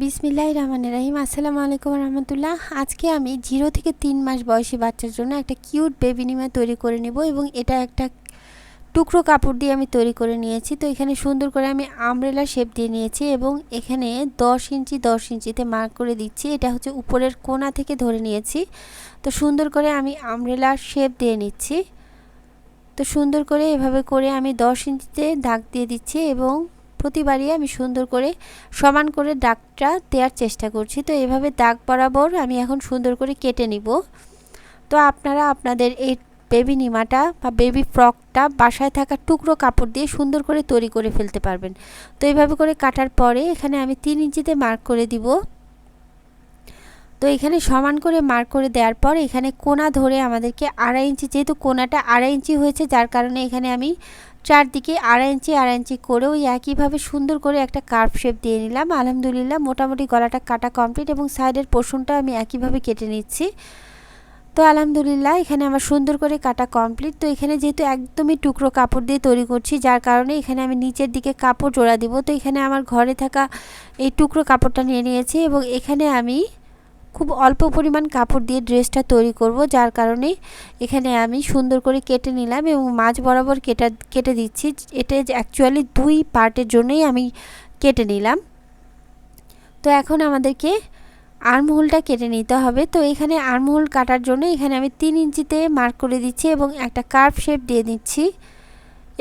বিসমিল্লাহ রহমান রাহিম। আসসালামু আলাইকুম রহমতুল্লাহ। আজকে আমি জিরো থেকে তিন মাস বয়সী বাচ্চার জন্য একটা কিউট বেবি নিমা তৈরি করে নেব এবং এটা একটা টুকরো কাপড় দিয়ে আমি তৈরি করে নিয়েছি। তো এখানে সুন্দর করে আমি আমরেলা শেপ দিয়ে নিয়েছি এবং এখানে দশ ইঞ্চি, দশ ইঞ্চিতে মার্ক করে দিচ্ছি। এটা হচ্ছে উপরের কোনা থেকে ধরে নিয়েছি। তো সুন্দর করে আমি আমরেলা শেপ দিয়ে নিচ্ছি। তো সুন্দর করে এভাবে করে আমি দশ ইঞ্চিতে দাগ দিয়ে দিচ্ছি এবং প্রতিবারই আমি সুন্দর করে, সমান করে দাগটা দেওয়ার চেষ্টা করছি। তো এভাবে দাগ বরাবর আমি এখন সুন্দর করে কেটে নিব। তো আপনারা আপনাদের এই বেবি নিমাটা বা বেবি ফ্রকটা বাসায় থাকা টুকরো কাপড় দিয়ে সুন্দর করে তৈরি করে ফেলতে পারবেন। তো এইভাবে করে কাটার পরে এখানে আমি তিন ইঞ্চিতে মার্ক করে দিব। তো এখানে সমান করে মার্ক করে দেওয়ার পর এখানে কোনা ধরে আমাদেরকে আড়াই ইঞ্চি, যেহেতু কোনাটা আড়াই ইঞ্চি হয়েছে, যার কারণে এখানে আমি চারদিকে আড়াই ইঞ্চি আড়াই ইঞ্চি করে ওই একইভাবে সুন্দর করে একটা কার্ভ শেপ দিয়ে নিলাম। আলহামদুলিল্লাহ মোটামুটি গলাটা কাটা কমপ্লিট এবং সাইডের পোর্শনটা আমি একইভাবে কেটে নিচ্ছি। তো আলহামদুলিল্লাহ এখানে আমার সুন্দর করে কাটা কমপ্লিট তো এখানে যেহেতু একদমই টুকরো কাপড় দিয়ে তৈরি করছি, যার কারণে এখানে আমি নিচের দিকে কাপড় জোড়া দিব। তো এখানে আমার ঘরে থাকা এই টুকরো কাপড়টা নিয়ে নিয়েছি এবং এখানে আমি খুব অল্প পরিমাণ কাপড় দিয়ে ড্রেসটা তৈরি করব, যার কারণে এখানে আমি সুন্দর করে কেটে নিলাম এবং মাঝ বরাবর কেটে কেটে দিচ্ছি। এটা অ্যাকচুয়ালি দুই পার্টের জন্যই আমি কেটে নিলাম। তো এখন আমাদেরকে আর্মহোলটা কেটে নিতে হবে। তো এখানে আর্মহোল কাটার জন্য এখানে আমি তিন ইঞ্চিতে মার্ক করে দিচ্ছি এবং একটা কার্ভ শেপ দিয়ে দিচ্ছি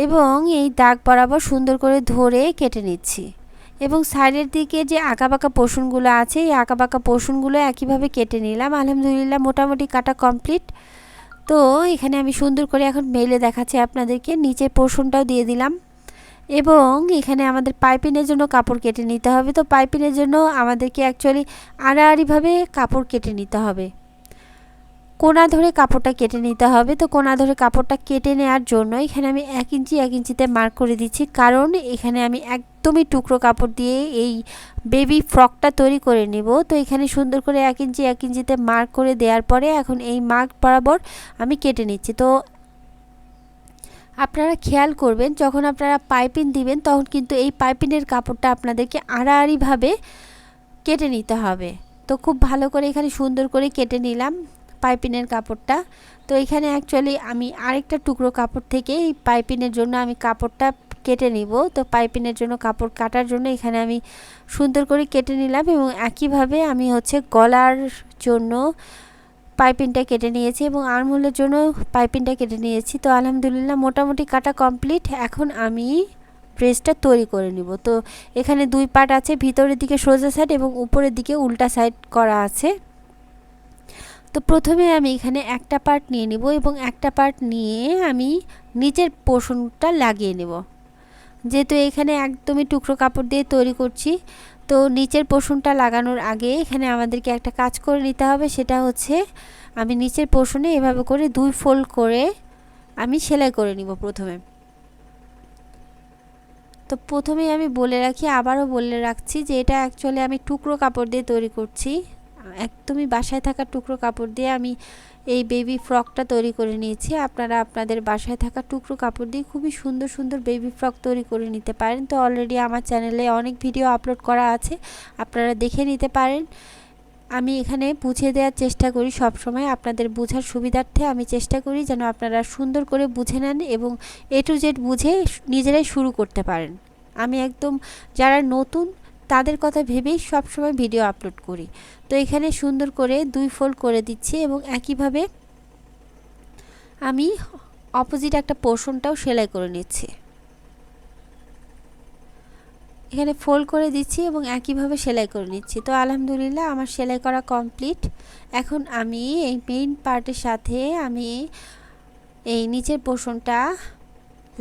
এবং এই দাগ বরাবর সুন্দর করে ধরে কেটে নিচ্ছি। এবং সাইডের দিকে যে আঁকাবাঁকা পোষণগুলো আছে, এই আঁকাবাঁকা পোষণগুলো একইভাবে কেটে নিলাম। আলহামদুলিল্লাহ মোটামুটি কাটা কমপ্লিট। তো এখানে আমি সুন্দর করে এখন মেলে দেখাচ্ছি আপনাদেরকে। নিচের পোষণটাও দিয়ে দিলাম। এবং এখানে আমাদের পাইপিনের জন্য কাপড় কেটে নিতে হবে। তো পাইপিনের জন্য আমাদেরকে অ্যাকচুয়ালি আড়াআড়িভাবে কাপড় কেটে নিতে হবে। কোনা ধরে কাপড়টা কেটে নিতে হবে। তো কোনা ধরে কাপড়টা কেটে নেওয়ার জন্য এখানে আমি এক ইঞ্চি, এক ইঞ্চিতে মার্ক করে দিচ্ছি। কারণ এখানে আমি একদমই টুকরো কাপড় দিয়ে এই বেবি ফ্রকটা তৈরি করে নেব। তো এখানে সুন্দর করে এক ইঞ্চি, এক ইঞ্চিতে মার্ক করে দেওয়ার পরে এখন এই মার্ক বরাবর আমি কেটে নিচ্ছি। তো আপনারা খেয়াল করবেন, যখন আপনারা পাইপিং দিবেন, তখন কিন্তু এই পাইপিনের কাপড়টা আপনাদেরকে আড়াআড়িভাবে কেটে নিতে হবে। তো খুব ভালো করে এখানে সুন্দর করে কেটে নিলাম। পাইপিনের কাপড়টা। তো এখানে অ্যাকচুয়ালি আমি আরেকটা টুকরো কাপড় থেকে এই পাইপিনের জন্য আমি কাপড়টা কেটে নিব। তো পাইপিনের জন্য কাপড় কাটার জন্য এখানে আমি সুন্দর করে কেটে নিলাম এবং একইভাবে আমি হচ্ছে গলার জন্য পাইপিনটা কেটে নিয়েছি এবং আর্মহোলের জন্য পাইপিনটা কেটে নিয়েছি। তো আলহামদুলিল্লাহ মোটামুটি কাটা কমপ্লিট। এখন আমি ড্রেসটা তৈরি করে নিব। তো এখানে দুই পার্ট আছে, ভিতরের দিকে সোজা সাইড এবং উপরের দিকে উল্টা সাইড করা আছে। তো প্রথমে আমি এখানে একটা পার্ট নিয়ে নিব এবং একটা পার্ট নিয়ে আমি নিচের পোষণটা লাগিয়ে নেব। যেহেতু এখানে একদমই টুকরো কাপড় দিয়ে তৈরি করছি, তো নিচের পোষণটা লাগানোর আগে এখানে আমাদেরকে একটা কাজ করে নিতে হবে, সেটা হচ্ছে আমি নিচের পোষণে এভাবে করে দুই ফোল্ড করে আমি সেলাই করে নিব প্রথমে। তো প্রথমেই আমি বলে রাখি, আবারও বলে রাখছি যে এটা অ্যাকচুয়ালি আমি টুকরো কাপড় দিয়ে তৈরি করছি। একদমই বাসায় থাকা টুকরো কাপড় দিয়ে আমি এই বেবি ফ্রকটা তৈরি করে নিয়েছি। আপনারা আপনাদের বাসায় থাকা টুকরো কাপড় দিয়ে খুবই সুন্দর সুন্দর বেবি ফ্রক তৈরি করে নিতে পারেন। তো অলরেডি আমার চ্যানেলে অনেক ভিডিও আপলোড করা আছে, আপনারা দেখে নিতে পারেন। আমি এখানে বুঝিয়ে দেওয়ার চেষ্টা করি সব সময় আপনাদের বোঝার সুবিধার্থে আমি চেষ্টা করি যেন আপনারা সুন্দর করে বুঝে নেন এবং এ টু জেড বুঝে নিজেরাই শুরু করতে পারেন। আমি একদম যারা নতুন তাদের কথা ভেবেই সবসময় ভিডিও আপলোড করি। তো এখানে সুন্দর করে দুই ফোল্ড করে দিচ্ছি এবং একইভাবে আমি অপোজিট একটা পোর্শনটাও সেলাই করে নিচ্ছি। এখানে ফোল্ড করে দিচ্ছি এবং একইভাবে সেলাই করে নিচ্ছি। তো আলহামদুলিল্লাহ আমার সেলাই করা কমপ্লিট এখন আমি এই মেইন পার্টের সাথে আমি এই নিচের পোর্শনটা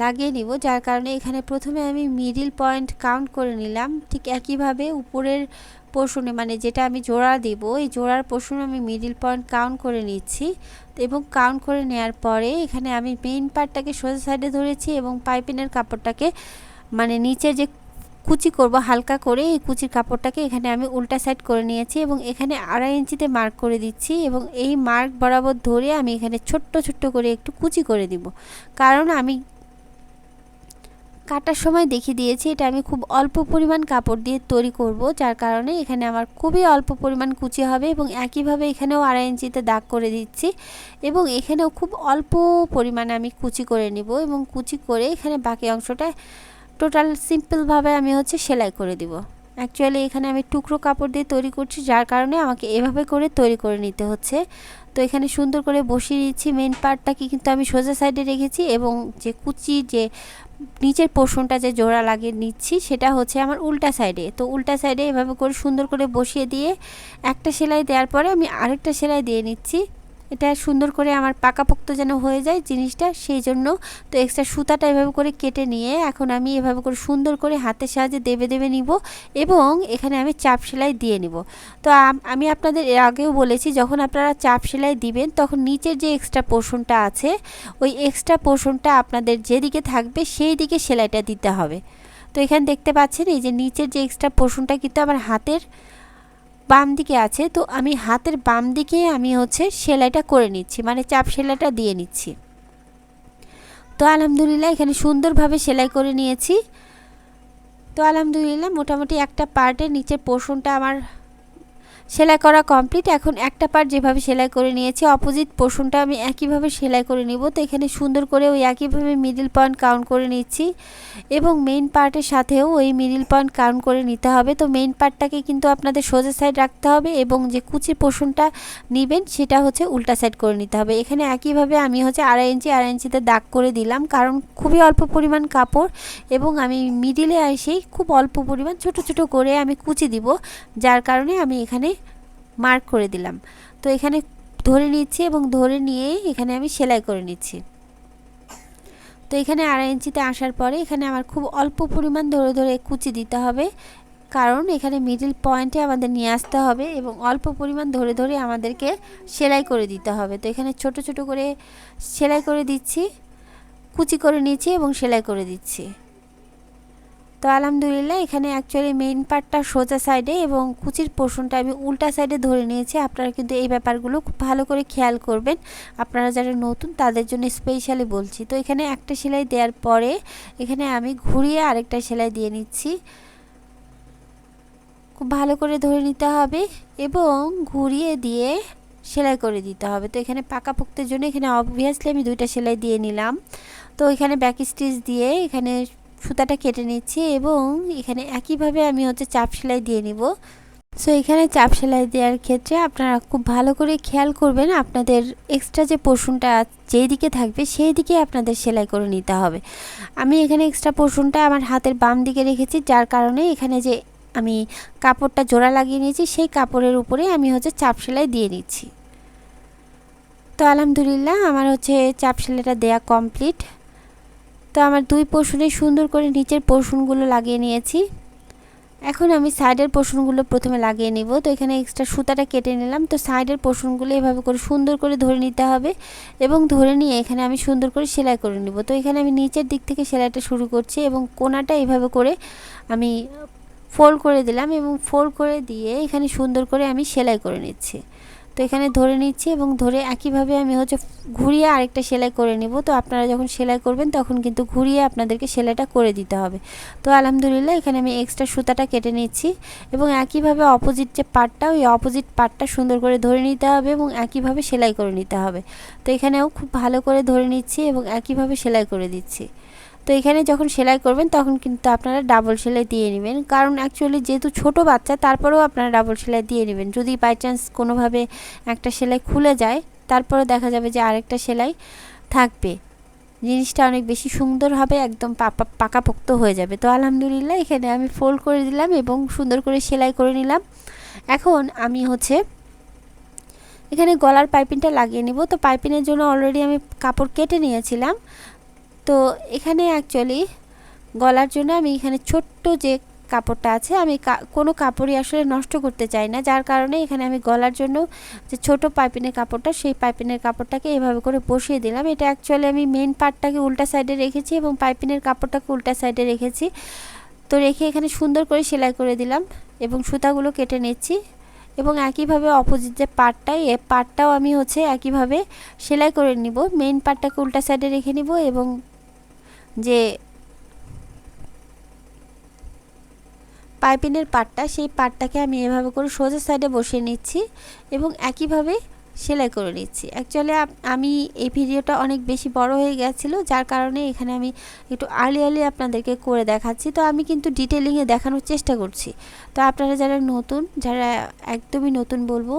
লাগিয়ে নিব, যার কারণে এখানে প্রথমে আমি মিডিল পয়েন্ট কাউন্ট করে নিলাম। ঠিক একইভাবে উপরের পোর্শনে মানে যেটা আমি জোড়া দেব, এই জোড়ার পোর্শনে আমি মিডিল পয়েন্ট কাউন্ট করে নিচ্ছি। এবং কাউন্ট করে নেওয়ার পরে এখানে আমি মেইন পার্টটাকে সোজা সাইডে ধরেছি এবং পাইপিনের কাপড়টাকে মানে নিচে যে কুচি করব হালকা করে, এই কুচির কাপড়টাকে এখানে আমি উল্টা সাইড করে নিয়েছি এবং এখানে আড়াই ইঞ্চিতে মার্ক করে দিচ্ছি এবং এই মার্ক বরাবর ধরে আমি এখানে ছোট্ট ছোট্ট করে একটু কুচি করে দিব। কারণ আমি কাটার সময় দেখিয়ে দিয়েছি, এটা আমি খুব অল্প পরিমাণ কাপড় দিয়ে তৈরি করব, যার কারণে এখানে আমার খুবই অল্প পরিমাণ কুচি হবে এবং একইভাবে এখানেও আড়াই ইঞ্চিতে দাগ করে দিচ্ছি এবং এখানেও খুব অল্প পরিমাণে আমি কুচি করে নিব এবং কুচি করে এখানে বাকি অংশটা টোটাল সিম্পলভাবে আমি হচ্ছে সেলাই করে দিব। অ্যাকচুয়ালি এখানে আমি টুকরো কাপড় দিয়ে তৈরি করছি, যার কারণে আমাকে এভাবে করে তৈরি করে নিতে হচ্ছে। তো এখানে সুন্দর করে বসিয়ে দিচ্ছি মেন পার্টটাকে কিন্তু আমি সোজা সাইডে রেখেছি এবং যে কুচি যে নিচের পোর্শনটা যে জোড়া লাগিয়ে নিচ্ছি, সেটা হচ্ছে আমার উল্টা সাইডে তো উল্টা সাইডে এভাবে করে সুন্দর করে বসিয়ে দিয়ে একটা সেলাই দেওয়ার পরে আমি আরেকটা সেলাই দিয়ে নিচ্ছি। এটা সুন্দর করে আমার পাকাপোক্ত যেন হয়ে যায় জিনিসটা সেই জন্য তো এক্সট্রা সুতাটা এভাবে করে কেটে নিয়ে এখন আমি এভাবে করে সুন্দর করে হাতের সাহায্যে দেবে দেবে নিব এবং এখানে আমি চাপ সেলাই দিয়ে নিব। তো আমি আপনাদের এর আগেও বলেছি, যখন আপনারা চাপ সেলাই দিবেন তখন নিচের যে এক্সট্রা পোর্শনটা আছে, ওই এক্সট্রা পোর্শনটা আপনাদের যেদিকে থাকবে সেই দিকে সেলাইটা দিতে হবে। তো এখানে দেখতে পাচ্ছেন, এই যে নিচের যে এক্সট্রা পোর্শনটা কিন্তু আমার হাতের বাম দিকে আছে, তো আমি হাতের বাম দিকে আমি হচ্ছে সেলাইটা করে নিচ্ছি মানে চাপ সেলাইটা দিয়ে নিচ্ছি। তো আলহামদুলিল্লাহ এখানে সুন্দরভাবে সেলাই করে নিয়েছি। তো আলহামদুলিল্লাহ মোটামুটি একটা পার্টের নিচের পোর্শনটা আমার সেলাই করা কমপ্লিট এখন একটা পার্ট যেভাবে সেলাই করে নিয়েছি অপোজিট পোর্শনটা আমি একইভাবে সেলাই করে নিব। তো এখানে সুন্দর করে ওই একইভাবে মিডিল পয়েন্ট কাউন্ট করে নিচ্ছি এবং মেইন পার্টের সাথেও ওই মিডিল পয়েন্ট কাউন্ট করে নিতে হবে। তো মেইন পার্টটাকে কিন্তু আপনাদের সোজা সাইড রাখতে হবে এবং যে কুচির পোর্শনটা নেবেন সেটা হচ্ছে উল্টা সাইড করে নিতে হবে। এখানে একইভাবে আমি হচ্ছে আড়াই ইঞ্চি, আড়াই ইঞ্চিতে দাগ করে দিলাম কারণ খুবই অল্প পরিমাণ কাপড় এবং আমি মিডিলে এসেই খুব অল্প পরিমাণ ছোট ছোট করে আমি কুচি দিব। যার কারণে আমি এখানে মার্ক করে দিলাম। তো এখানে ধরে নিচ্ছি এবং ধরে নিয়ে এখানে আমি সেলাই করে নিচ্ছি। তো এখানে আড়াই ইঞ্চিতে আসার পরে এখানে আমার খুব অল্প পরিমাণ ধরে ধরে কুচি দিতে হবে। কারণ এখানে মিডিল পয়েন্টে আমাদের নিয়ে আসতে হবে এবং অল্প পরিমাণ ধরে ধরে আমাদেরকে সেলাই করে দিতে হবে। তো এখানে ছোট ছোট করে সেলাই করে দিচ্ছি, কুচি করে নিচ্ছি এবং সেলাই করে দিচ্ছি। তো আলহামদুলিল্লাহ, এখানে অ্যাকচুয়ালি মেইন পার্টটা সোজা সাইডে এবং কুচির পোর্শনটা আমি উল্টা সাইডে ধরে নিয়েছি। আপনারা কিন্তু এই ব্যাপারগুলো খুব ভালো করে খেয়াল করবেন। আপনারা যারা নতুন, তাদের জন্য স্পেশালি বলছি। তো এখানে একটা সেলাই দেওয়ার পরে, এখানে আমি ঘুরিয়ে আরেকটা সেলাই দিয়ে নিচ্ছি। খুব ভালো করে ধরে নিতে হবে এবং ঘুরিয়ে দিয়ে সেলাই করে দিতে হবে। তো এখানে পাকাপোক্তের জন্য এখানে অবভিয়াসলি আমি দুইটা সেলাই দিয়ে নিলাম। তো এখানে ব্যাক স্টিচ দিয়ে এখানে সুতাটা কেটে নিচ্ছি এবং এখানে একইভাবে আমি হচ্ছে চাপ সেলাই দিয়ে নিব। সো এখানে চাপ সেলাই দেওয়ার ক্ষেত্রে আপনারা খুব ভালো করে খেয়াল করবেন আপনাদের এক্সট্রা যে পোর্শনটা যেই দিকে থাকবে সেই দিকে আপনাদের সেলাই করে নিতে হবে। আমি এখানে এক্সট্রা পোর্শনটা আমার হাতের বাম দিকে রেখেছি, যার কারণে এখানে যে আমি কাপড়টা জোড়া লাগিয়ে নিয়েছি সেই কাপড়ের উপরে আমি হচ্ছে চাপ সেলাই দিয়ে নিচ্ছি। তো আলহামদুলিল্লাহ আমার হচ্ছে চাপ সেলাইটা দেয়া কমপ্লিট তো আমার দুই পোর্শনে সুন্দর করে নিচের পোর্শনগুলো লাগিয়ে নিয়েছি। এখন আমি সাইডের পোর্শনগুলো প্রথমে লাগিয়ে নিব। তো এখানে এক্সট্রা সুতাটা কেটে নিলাম। তো সাইডের পোর্শনগুলো এভাবে করে সুন্দর করে ধরে নিতে হবে এবং ধরে নিয়ে এখানে আমি সুন্দর করে সেলাই করে নিব। তো এখানে আমি নিচের দিক থেকে সেলাইটা শুরু করছি এবং কোনাটা এভাবে করে আমি ফোল্ড করে দিলাম এবং ফোল্ড করে দিয়ে এখানে সুন্দর করে আমি সেলাই করে নিচ্ছি। তো এখানে ধরে নিচ্ছি এবং ধরে একইভাবে আমি হচ্ছে ঘুরিয়ে আরেকটা সেলাই করে নিব। তো আপনারা যখন সেলাই করবেন তখন কিন্তু ঘুরিয়ে আপনাদেরকে সেলাইটা করে দিতে হবে। তো আলহামদুলিল্লাহ এখানে আমি এক্সট্রা সুতাটা কেটে নিচ্ছি এবং একইভাবে অপোজিট যে পার্টটা ওই অপোজিট পার্টটা সুন্দর করে ধরে নিতে হবে এবং একইভাবে সেলাই করে নিতে হবে। তো এখানেও খুব ভালো করে ধরে নিচ্ছি এবং একইভাবে সেলাই করে দিচ্ছি। তো এখানে যখন সেলাই করবেন, তখন কিন্তু আপনারা ডাবল সেলাই দিয়ে নেবেন। কারণ অ্যাকচুয়ালি যেহেতু ছোট বাচ্চা, তারপরেও আপনারা ডাবল সেলাই দিয়ে নেবেন। যদি বাই চান্স কোনোভাবে একটা সেলাই খুলে যায় তারপরে দেখা যাবে যে আরেকটা সেলাই থাকবে। জিনিসটা অনেক বেশি সুন্দর হবে, একদম পাকাপোক্ত হয়ে যাবে। তো আলহামদুলিল্লাহ, এখানে আমি ফোল্ড করে দিলাম এবং সুন্দর করে সেলাই করে নিলাম। এখন আমি হচ্ছে এখানে গলার পাইপিংটা লাগিয়ে নিব। তো পাইপিংয়ের জন্য অলরেডি আমি কাপড় কেটে নিয়েছিলাম। তো এখানে অ্যাকচুয়ালি গলার জন্য আমি এখানে ছোট্ট যে কাপড়টা আছে, আমি কোনো কাপড়ই আসলে নষ্ট করতে চাই না। যার কারণে এখানে আমি গলার জন্য যে ছোট পাইপিনের কাপড়টা, সেই পাইপিনের কাপড়টাকে এভাবে করে বসিয়ে দিলাম। এটা অ্যাকচুয়ালি আমি মেন পার্টটাকে উল্টা সাইডে রেখেছি এবং পাইপিনের কাপড়টাকে উল্টা সাইডে রেখেছি। তো রেখে এখানে সুন্দর করে সেলাই করে দিলাম এবং সুতাগুলো কেটে নিচ্ছি এবং একইভাবে অপোজিট যে পার্টটা এ পার্টটাও আমি হচ্ছে একইভাবে সেলাই করে নিব। মেন পার্টটাকে উল্টা সাইডে রেখে নিব এবং যে পাইপিনের পাটটা সেই পাটটাকে আমি এভাবে করে সোজা সাইডে বসিয়ে নিচ্ছি এবং একইভাবে সেলাই করে নিচ্ছি। অ্যাকচুয়ালি আমি এই ভিডিওটা অনেক বেশি বড় হয়ে গেছিল, যার কারণে এখানে আমি একটু আর্লি আর্লি আপনাদেরকে করে দেখাচ্ছি। তো আমি কিন্তু ডিটেলিংয়ে দেখানোর চেষ্টা করছি। তো আপনারা যারা নতুন, যারা একদমই নতুন বলব,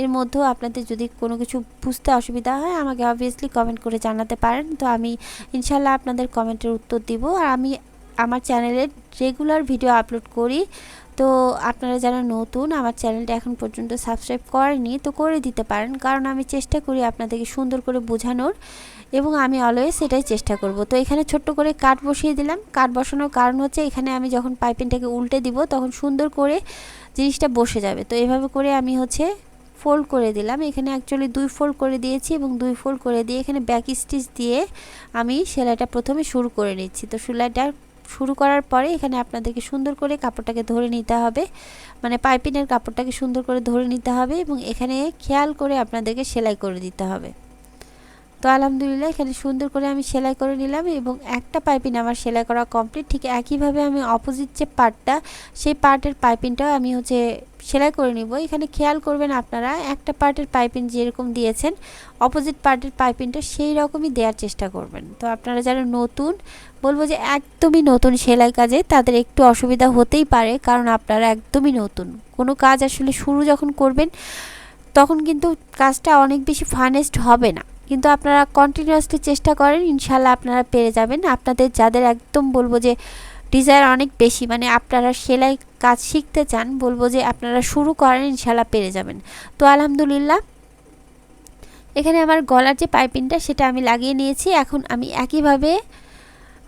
এর মধ্যেও আপনাদের যদি কোনো কিছু বুঝতে অসুবিধা হয়, আমাকে অবভিয়াসলি কমেন্ট করে জানাতে পারেন। তো আমি ইনশাল্লাহ আপনাদের কমেন্টের উত্তর দিব। আর আমি আমার চ্যানেলে রেগুলার ভিডিও আপলোড করি। তো আপনারা যারা নতুন, আমার চ্যানেলটা এখন পর্যন্ত সাবস্ক্রাইব করেনি তো করে দিতে পারেন। কারণ আমি চেষ্টা করি আপনাদেরকে সুন্দর করে বোঝানোর এবং আমি অলওয়েজ সেটাই চেষ্টা করব। তো এখানে ছোট্ট করে কাঠ বসিয়ে দিলাম। কাঠ বসানোর কারণ হচ্ছে এখানে আমি যখন পাইপিংটাকে উল্টে দিব, তখন সুন্দর করে জিনিসটা বসে যাবে। তো এভাবে করে আমি হচ্ছে ফোল্ড করে দিলাম। এখানে অ্যাকচুয়ালি দুই ফোল্ড করে দিয়েছি এবং দুই ফোল্ড করে দিয়ে এখানে ব্যাক স্টিচ দিয়ে আমি সেলাইটা প্রথমে শুরু করে নিচ্ছি। তো সেলাইটা শুরু করার পরে এখানে আপনাদেরকে সুন্দর করে কাপড়টাকে ধরে নিতে হবে। মানে পাইপিনের কাপড়টাকে সুন্দর করে ধরে নিতে হবে এবং এখানে খেয়াল করে আপনাদেরকে সেলাই করে দিতে হবে। তো আলহামদুলিল্লাহ, এখানে সুন্দর করে আমি সেলাই করে নিলাম এবং একটা পাইপিন আমার সেলাই করা কমপ্লিট। ঠিক একইভাবে আমি অপোজিট যে পার্টটা, সেই পার্টের পাইপিনটাও আমি হচ্ছে সেলাই করে নিব। এখানে খেয়াল করবেন আপনারা, একটা পার্টের পাইপিন যেরকম দিয়েছেন অপোজিট পার্টের পাইপিনটা সেই রকমই দেওয়ার চেষ্টা করবেন। তো আপনারা যারা নতুন, বলব যে একদমই নতুন সেলাই কাজে তাদের একটু অসুবিধা হতেই পারে, কারণ আপনারা একদমই নতুন। কোনো কাজ আসলে শুরু যখন করবেন, তখন কিন্তু কাজটা অনেক বেশি ফানেস্ট হবে না। কিন্তু আপনারা কন্টিনিউয়াসলি চেষ্টা করেন ইনশাল্লাহ আপনারা পেরে যাবেন। আপনাদের যাদের একদম বলব যে ডিজায়ার অনেক বেশি মানে আপনারা সেলাই কাজ শিখতে চান, বলব যে আপনারা শুরু করেন ইনশাল্লাহ পেরে যাবেন। তো আলহামদুলিল্লাহ, এখানে আমার গলার যে পাইপিংটা সেটা আমি লাগিয়ে নিয়েছি। এখন আমি একইভাবে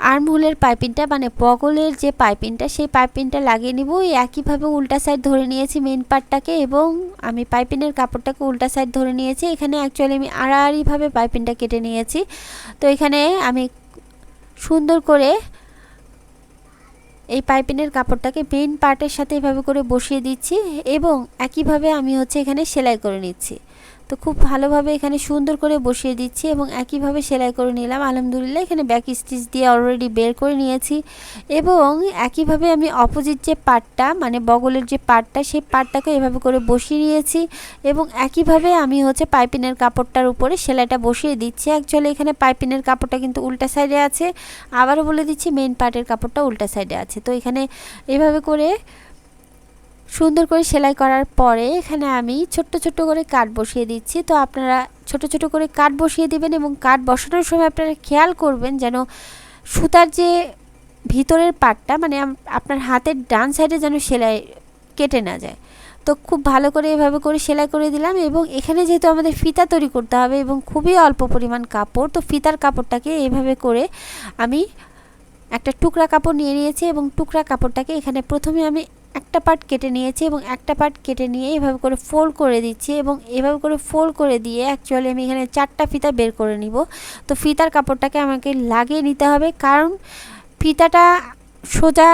আর্মহুলের পাইপিংটা মানে বগলের যে পাইপিংটা সেই পাইপিংটা লাগিয়ে নিব। একইভাবে উল্টা সাইড ধরে নিয়েছি মেন পার্টটাকে এবং আমি পাইপিনের কাপড়টাকে উল্টা সাইড ধরে নিয়েছি। এখানে অ্যাকচুয়ালি আমি আড়াআড়িভাবে পাইপিংটা কেটে নিয়েছি। তো এখানে আমি সুন্দর করে এই পাইপিনের কাপড়টাকে মেন পার্টের সাথে এভাবে করে বসিয়ে দিচ্ছি এবং একইভাবে আমি হচ্ছে এখানে সেলাই করে নিচ্ছি। তো খুব ভালোভাবে এখানে সুন্দর করে বসিয়ে দিচ্ছি এবং একইভাবে সেলাই করে নিলাম। আলহামদুলিল্লাহ, এখানে ব্যাক স্টিচ দিয়ে অলরেডি বের করে নিয়েছি এবং একইভাবে আমি অপোজিট যে পার্টটা মানে বগলের যে পার্টটা সেই পার্টটাকে এভাবে করে বসিয়ে নিয়েছি এবং একইভাবে আমি হচ্ছে পাইপিনের কাপড়টার উপরে সেলাইটা বসিয়ে দিচ্ছি। অ্যাকচুয়ালি এখানে পাইপিনের কাপড়টা কিন্তু উল্টা সাইডে আছে, আবারও বলে দিচ্ছি মেন পার্টের কাপড়টা উল্টা সাইডে আছে। তো এখানে এভাবে করে সুন্দর করে সেলাই করার পরে এখানে আমি ছোট্ট ছোট্ট করে কাঠ বসিয়ে দিচ্ছি। তো আপনারা ছোট ছোট করে কাঠ বসিয়ে দিবেন এবং কাঠ বসানোর সময় আপনারা খেয়াল করবেন যেন সুতার যে ভিতরের পাটটা মানে আপনার হাতের ডান সাইডে যেন সেলাই কেটে না যায়। তো খুব ভালো করে এভাবে করে সেলাই করে দিলাম এবং এখানে যেহেতু আমাদের ফিতা তৈরি করতে হবে এবং খুবই অল্প পরিমাণ কাপড়, তো ফিতার কাপড়টাকে এভাবে করে আমি একটা টুকরা কাপড় নিয়ে নিয়েছি এবং টুকরা কাপড়টাকে এখানে প্রথমে আমি একটা পার্ট কেটে নিয়েছি এবং একটা পার্ট কেটে নিয়ে এভাবে করে ফোল্ড করে দিচ্ছি এবং এভাবে করে ফোল্ড করে দিয়ে অ্যাকচুয়ালি আমি এখানে চারটা ফিতা বের করে নিব। তো ফিতার কাপড়টাকে আমাকে লাগিয়ে নিতে হবে কারণ ফিতাটা সোজা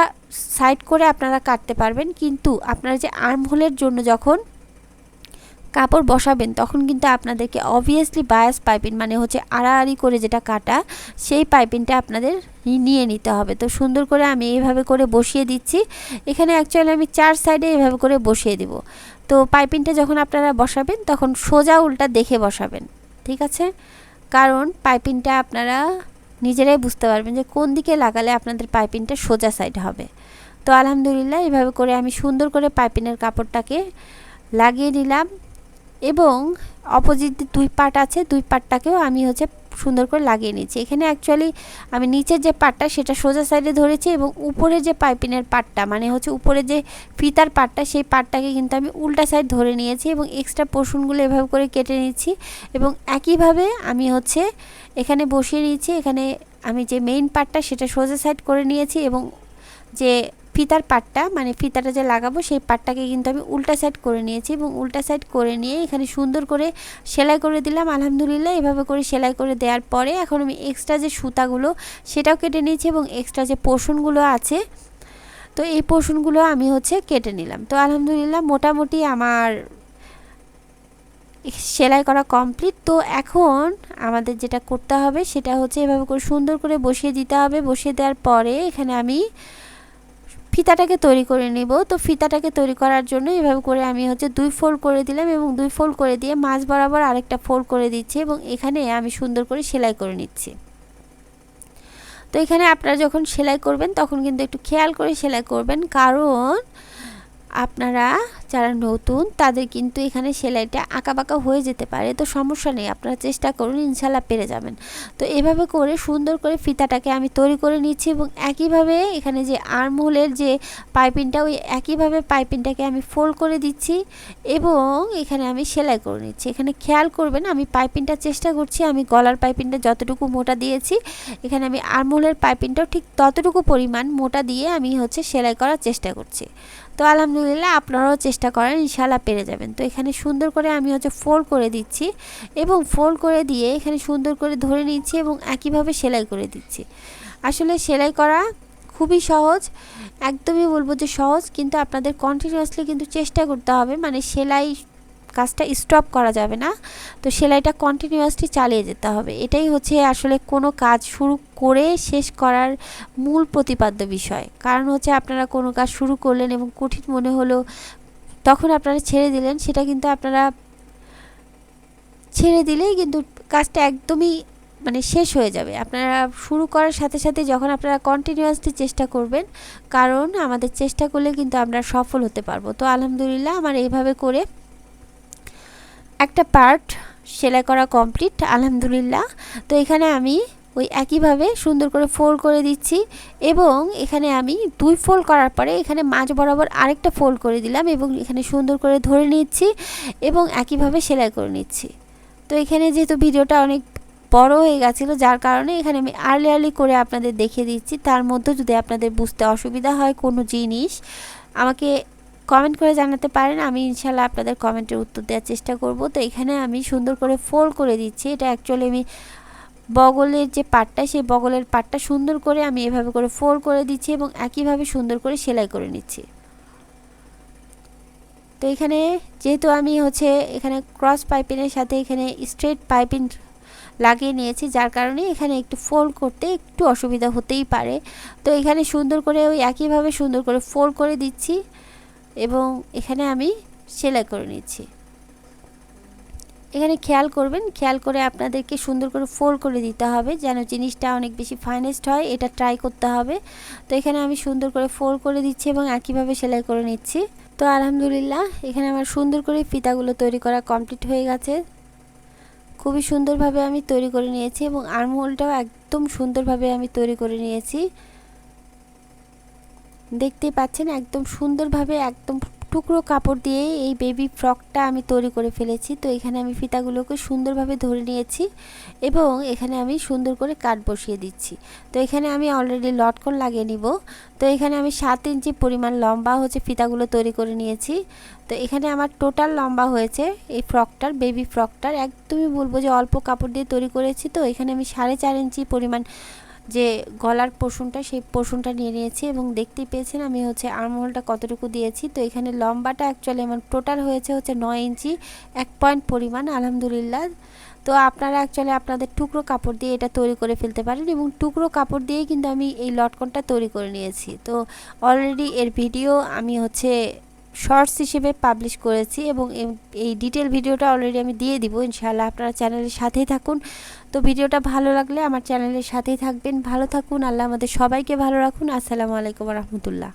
সাইড করে আপনারা কাটতে পারবেন। কিন্তু আপনারা যে আর্ম হোলের জন্য যখন কাপড় বসাবেন, তখন কিন্তু আপনাদেরকে অবভিয়াসলি বায়াস পাইপিং মানে হচ্ছে আড়াআড়ি করে যেটা কাটা, সেই পাইপিংটা আপনাদের নিয়ে নিতে হবে। তো সুন্দর করে আমি এইভাবে করে বসিয়ে দিচ্ছি। এখানে অ্যাকচুয়ালি আমি চার সাইডে এভাবে করে বসিয়ে দিব। তো পাইপিংটা যখন আপনারা বসাবেন, তখন সোজা উল্টা দেখে বসাবেন, ঠিক আছে? কারণ পাইপিংটা আপনারা নিজেরাই বুঝতে পারবেন যে কোন দিকে লাগালে আপনাদের পাইপিংটা সোজা সাইড হবে। তো আলহামদুলিল্লাহ, এভাবে করে আমি সুন্দর করে পাইপিনের কাপড়টাকে লাগিয়ে নিলাম। এবং অপোজিট দুই পার্ট আছে, দুই পার্টটাকেও আমি হচ্ছে সুন্দর করে লাগিয়ে নিচ্ছি। এখানে অ্যাকচুয়ালি আমি নিচের যে পার্টটা সেটা সোজা সাইডে ধরেছি এবং উপরে যে পাইপিনের পার্টটা মানে হচ্ছে উপরে যে ফিতার পার্টটা সেই পার্টটাকে কিন্তু আমি উল্টা সাইড ধরে নিয়েছি এবং এক্সট্রা পোর্শনগুলো এভাবে করে কেটে নিচ্ছি এবং একইভাবে আমি হচ্ছে এখানে বসিয়ে নিয়েছি। এখানে আমি যে মেইন পার্টটা সেটা সোজা সাইড করে নিয়েছি এবং যে ফিতার পাটটা মানে ফিতাটা যে লাগাবো সেই পাটটাকে কিন্তু আমি উল্টা সাইড করে নিয়েছি এবং উল্টা সাইড করে নিয়ে এখানে সুন্দর করে সেলাই করে দিলাম, আলহামদুলিল্লাহ। এভাবে করে সেলাই করে দেওয়ার পরে এখন আমি এক্সট্রা যে সুতাগুলো, সেটাও কেটে নিয়েছি এবং এক্সট্রা যে পোর্শনগুলো আছে, তো এই পোর্শনগুলো আমি হচ্ছে কেটে নিলাম। তো আলহামদুলিল্লাহ মোটামুটি আমার সেলাই করা কমপ্লিট তো এখন আমাদের যেটা করতে হবে সেটা হচ্ছে এভাবে করে সুন্দর করে বসিয়ে দিতে হবে। বসিয়ে দেওয়ার পরে এখানে আমি ফিতাটাকে তৈরি করে নেব। তো ফিতাটাকে তৈরি করার জন্য এভাবে করে আমি হচ্ছে দুই ফোল্ড করে দিলাম এবং দুই ফোল্ড করে দিয়ে মাছ বরাবর আরেকটা ফোল্ড করে দিচ্ছি এবং এখানে আমি সুন্দর করে সেলাই করে নিচ্ছি। তো এখানে আপনারা যখন সেলাই করবেন তখন কিন্তু একটু খেয়াল করে সেলাই করবেন। কারণ আপনারা যারা নতুন, তাদের কিন্তু এখানে সেলাইটা আঁকাবাঁকা হয়ে যেতে পারে। তো সমস্যা নেই, আপনারা চেষ্টা করুন ইনশাল্লাহ পেরে যাবেন। তো এভাবে করে সুন্দর করে ফিতাটাকে আমি তৈরি করে নিচ্ছি এবং একইভাবে এখানে যে আর্মহোলের যে পাইপিংটা, ওই একইভাবে পাইপিংটাকে আমি ফোল্ড করে দিচ্ছি এবং এখানে আমি সেলাই করে নিচ্ছি। এখানে খেয়াল করবেন, আমি পাইপিংটা চেষ্টা করছি, আমি গলার পাইপিংটা যতটুকু মোটা দিয়েছি, এখানে আমি আর্মহোলের পাইপিংটাও ঠিক ততটুকু পরিমাণ মোটা দিয়ে আমি হচ্ছে সেলাই করার চেষ্টা করছি। তো আলহামদুলিল্লাহ আপনারাও চেষ্টা করেন ইনশাল্লাহ পেরে যাবেন। তো এখানে সুন্দর করে আমি হচ্ছে ফোল্ড করে দিচ্ছি এবং ফোল্ড করে দিয়ে এখানে সুন্দর করে ধরে নিচ্ছি এবং একইভাবে সেলাই করে দিচ্ছি। আসলে সেলাই করা খুবই সহজ, একদমই বলব যে সহজ, কিন্তু আপনাদের কন্টিনিউয়াসলি কিন্তু চেষ্টা করতে হবে। মানে সেলাই কাজটা স্টপ করা যাবে না। তো সেলাইটা কন্টিনিউয়াসলি চালিয়ে যেতে হবে। এটাই হচ্ছে আসলে কোনো কাজ শুরু করে শেষ করার মূল প্রতিপাদ্য বিষয়। কারণ হচ্ছে আপনারা কোনো কাজ শুরু করলেন এবং কঠিন মনে হলো তখন আপনারা ছেড়ে দিলেন, সেটা কিন্তু আপনারা ছেড়ে দিলেই কিন্তু কাজটা একদমই মানে শেষ হয়ে যাবে। আপনারা শুরু করার সাথে সাথে যখন আপনারা কন্টিনিউয়াসলি চেষ্টা করবেন, কারণ আমাদের চেষ্টা করলে কিন্তু আমরা সফল হতে পারব। তো আলহামদুলিল্লাহ, আমার এইভাবে করে একটা পার্ট সেলাই করা কমপ্লিট আলহামদুলিল্লাহ। তো এখানে আমি ওই একইভাবে সুন্দর করে ফোল্ড করে দিচ্ছি এবং এখানে আমি দুই ফোল্ড করার পরে এখানে মাঝ বরাবর আরেকটা ফোল্ড করে দিলাম এবং এখানে সুন্দর করে ধরে নিচ্ছি এবং একইভাবে সেলাই করে নিচ্ছি। তো এখানে যেহেতু ভিডিওটা অনেক বড় হয়ে গেছিল, যার কারণে এখানে আমি আর্লি আর্লি করে আপনাদের দেখিয়ে দিচ্ছি। তার মধ্যে যদি আপনাদের বুঝতে অসুবিধা হয় কোনো জিনিস, আমাকে কমেন্ট করে জানাতে পারেন। আমি ইনশাল্লাহ আপনাদের কমেন্টের উত্তর দেওয়ার চেষ্টা করব। তো এখানে আমি সুন্দর করে ফোল্ড করে দিচ্ছি। এটা অ্যাকচুয়ালি আমি বগলের যে পাটটা, সেই বগলের পাটটা সুন্দর করে আমি এভাবে করে ফোল্ড করে দিচ্ছি এবং একইভাবে সুন্দর করে সেলাই করে নিচ্ছি। তো এখানে যেহেতু আমি হচ্ছে এখানে ক্রস পাইপিনের সাথে এখানে স্ট্রেট পাইপিং লাগিয়ে নিয়েছি, যার কারণে এখানে একটু ফোল্ড করতে একটু অসুবিধা হতেই পারে। তো এখানে সুন্দর করে ওই একইভাবে সুন্দর করে ফোল্ড করে দিচ্ছি। এবং এখানে আমি সেলাই করে নিচ্ছি। এখানে খেয়াল করবেন, খেয়াল করে আপনাদেরকে সুন্দর করে ফোল্ড করে দিতে হবে যেন জিনিসটা অনেক বেশি ফাইনেস্ট হয়, এটা ট্রাই করতে হবে। তো এখানে আমি সুন্দর করে ফোল্ড করে দিচ্ছি এবং একইভাবে সেলাই করে নিচ্ছি। তো আলহামদুলিল্লাহ, এখানে আমার সুন্দর করে ফিতাগুলো তৈরি করা কমপ্লিট হয়ে গেছে। খুবই সুন্দরভাবে আমি তৈরি করে নিয়েছি এবং আর্মহোলটাও একদম সুন্দরভাবে আমি তৈরি করে নিয়েছি। দেখতেই পাচ্ছেন, একদম সুন্দরভাবে একদম টুকরো কাপড় দিয়ে এই বেবি ফ্রকটা আমি তৈরি করে ফেলেছি। তো এখানে আমি ফিতাগুলোকে সুন্দরভাবে ধরে নিয়েছি এবং এখানে আমি সুন্দর করে কাট বসিয়ে দিচ্ছি। তো এখানে আমি অলরেডি লটকন লাগিয়ে নিব। তো এখানে আমি সাত ইঞ্চি পরিমাণ লম্বা হচ্ছে ফিতাগুলো তৈরি করে নিয়েছি। তো এখানে আমার টোটাল লম্বা হয়েছে এই ফ্রকটার বেবি ফ্রকটার একদমই বলব যে অল্প কাপড় দিয়ে তৈরি করেছি। তো এখানে আমি সাড়ে চার ইঞ্চি পরিমাণ যে গলার পোষণটা, সেই পোষণটা নিয়ে নিয়েছি এবং দেখতেই পেয়েছেন আমি হচ্ছে আর্মহোলটা কতটুকু দিয়েছি। তো এখানে লম্বাটা অ্যাকচুয়ালি আমার টোটাল হয়েছে হচ্ছে নয় ইঞ্চি, এক পয়েন্ট পরিমাণ, আলহামদুলিল্লাহ। তো আপনারা অ্যাকচুয়ালি আপনাদের টুকরো কাপড় দিয়ে এটা তৈরি করে ফেলতে পারেন এবং টুকরো কাপড় দিয়েই কিন্তু আমি এই লটকনটা তৈরি করে নিয়েছি। তো অলরেডি এর ভিডিও আমি হচ্ছে শর্টস হিসেবে পাবলিশ করেছি এবং এই ডিটেল ভিডিওটা অলরেডি আমি দিয়ে দিব, ইনশাআল্লাহ আপনারা চ্যানেলের সাথেই থাকুন। তো ভিডিওটা ভালো লাগলে আমার চ্যানেলের সাথেই থাকবেন। ভালো থাকুন, আল্লাহ আমাদের সবাইকে ভালো রাখুন। আসসালামু আলাইকুম রহমতুল্লাহ।